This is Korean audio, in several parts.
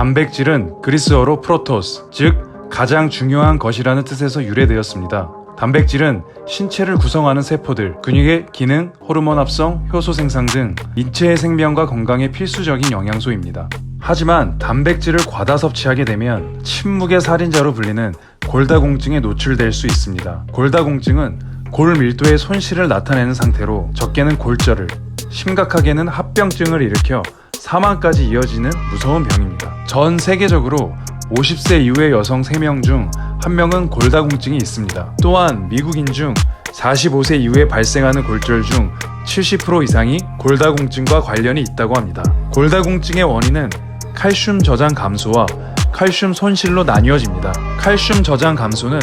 단백질은 그리스어로 프로토스, 즉 가장 중요한 것이라는 뜻에서 유래되었습니다. 단백질은 신체를 구성하는 세포들, 근육의 기능, 호르몬 합성, 효소 생산 등 인체의 생명과 건강에 필수적인 영양소입니다. 하지만 단백질을 과다 섭취하게 되면 침묵의 살인자로 불리는 골다공증에 노출될 수 있습니다. 골다공증은 골 밀도의 손실을 나타내는 상태로 적게는 골절을, 심각하게는 합병증을 일으켜 사망까지 이어지는 무서운 병입니다. 전 세계적으로 50세 이후의 여성 3명 중 1명은 골다공증이 있습니다. 또한 미국인 중 45세 이후에 발생하는 골절 중 70% 이상이 골다공증과 관련이 있다고 합니다. 골다공증의 원인은 칼슘 저장 감소와 칼슘 손실로 나뉘어집니다. 칼슘 저장 감소는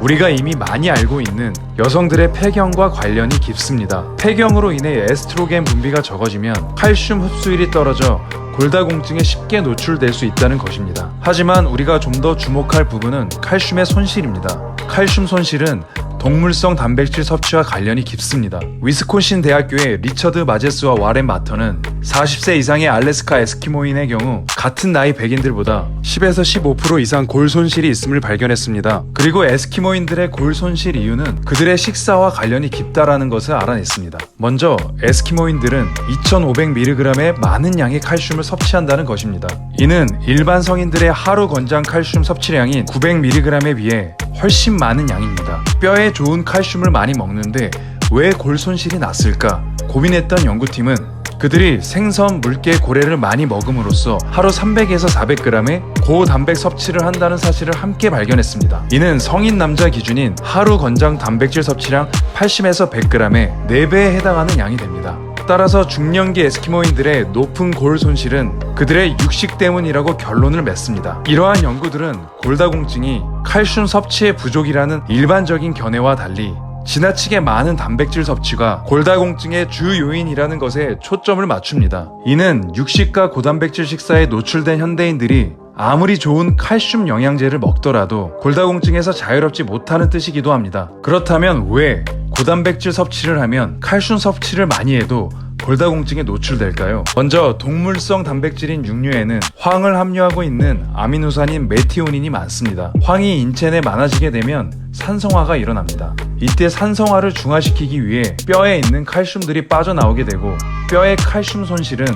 우리가 이미 많이 알고 있는 여성들의 폐경과 관련이 깊습니다. 폐경으로 인해 에스트로겐 분비가 적어지면 칼슘 흡수율이 떨어져 골다공증에 쉽게 노출될 수 있다는 것입니다. 하지만 우리가 좀 더 주목할 부분은 칼슘의 손실입니다. 칼슘 손실은 동물성 단백질 섭취와 관련이 깊습니다. 위스콘신 대학교의 리처드 마제스와 와렌 마터는 40세 이상의 알래스카 에스키모인의 경우 같은 나이 백인들보다 10에서 15% 이상 골 손실이 있음을 발견했습니다. 그리고 에스키모인들의 골 손실 이유는 그들의 식사와 관련이 깊다라는 것을 알아냈습니다. 먼저 에스키모인들은 2,500mg의 많은 양의 칼슘을 섭취한다는 것입니다. 이는 일반 성인들의 하루 권장 칼슘 섭취량인 900mg에 비해 훨씬 많은 양입니다. 뼈에 좋은 칼슘을 많이 먹는데 왜 골 손실이 났을까 고민했던 연구팀은 그들이 생선, 물개, 고래를 많이 먹음으로써 하루 300에서 400g의 고단백 섭취를 한다는 사실을 함께 발견했습니다. 이는 성인 남자 기준인 하루 권장 단백질 섭취량 80에서 100g의 4배에 해당하는 양이 됩니다. 따라서 중년기 에스키모인들의 높은 골 손실은 그들의 육식 때문이라고 결론을 맺습니다. 이러한 연구들은 골다공증이 칼슘 섭취의 부족이라는 일반적인 견해와 달리 지나치게 많은 단백질 섭취가 골다공증의 주 요인이라는 것에 초점을 맞춥니다. 이는 육식과 고단백질 식사에 노출된 현대인들이 아무리 좋은 칼슘 영양제를 먹더라도 골다공증에서 자유롭지 못하는 뜻이기도 합니다. 그렇다면 왜 고단백질 섭취를 하면 칼슘 섭취를 많이 해도 골다공증에 노출될까요? 먼저 동물성 단백질인 육류에는 황을 함유하고 있는 아미노산인 메티오닌이 많습니다. 황이 인체 내 많아지게 되면 산성화가 일어납니다. 이때 산성화를 중화시키기 위해 뼈에 있는 칼슘들이 빠져나오게 되고 뼈의 칼슘 손실은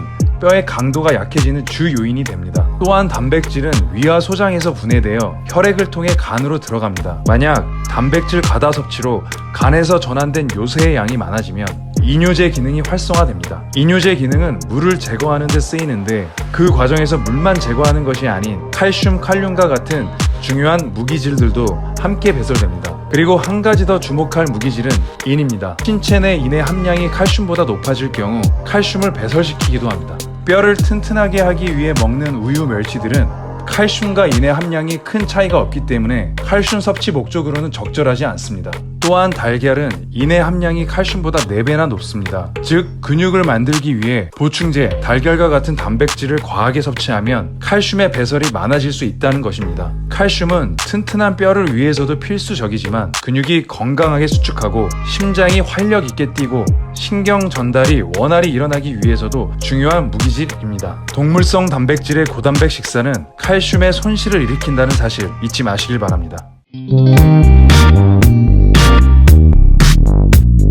뼈의 강도가 약해지는 주 요인이 됩니다. 또한 단백질은 위와 소장에서 분해되어 혈액을 통해 간으로 들어갑니다. 만약 단백질 과다 섭취로 간에서 전환된 요새의 양이 많아지면 이뇨제 기능이 활성화됩니다. 이뇨제 기능은 물을 제거하는 데 쓰이는데 그 과정에서 물만 제거하는 것이 아닌 칼슘, 칼륨과 같은 중요한 무기질들도 함께 배설됩니다. 그리고 한 가지 더 주목할 무기질은 인입니다. 신체 내 인의 함량이 칼슘보다 높아질 경우 칼슘을 배설시키기도 합니다. 뼈를 튼튼하게 하기 위해 먹는 우유 멸치들은 칼슘과 인의 함량이 큰 차이가 없기 때문에 칼슘 섭취 목적으로는 적절하지 않습니다. 또한 달걀은 인의 함량이 칼슘보다 4배나 높습니다. 즉, 근육을 만들기 위해 보충제, 달걀과 같은 단백질을 과하게 섭취하면 칼슘의 배설이 많아질 수 있다는 것입니다. 칼슘은 튼튼한 뼈를 위해서도 필수적이지만 근육이 건강하게 수축하고 심장이 활력 있게 뛰고 신경 전달이 원활히 일어나기 위해서도 중요한 무기질입니다. 동물성 단백질의 고단백 식사는 칼슘의 손실을 일으킨다는 사실 잊지 마시길 바랍니다.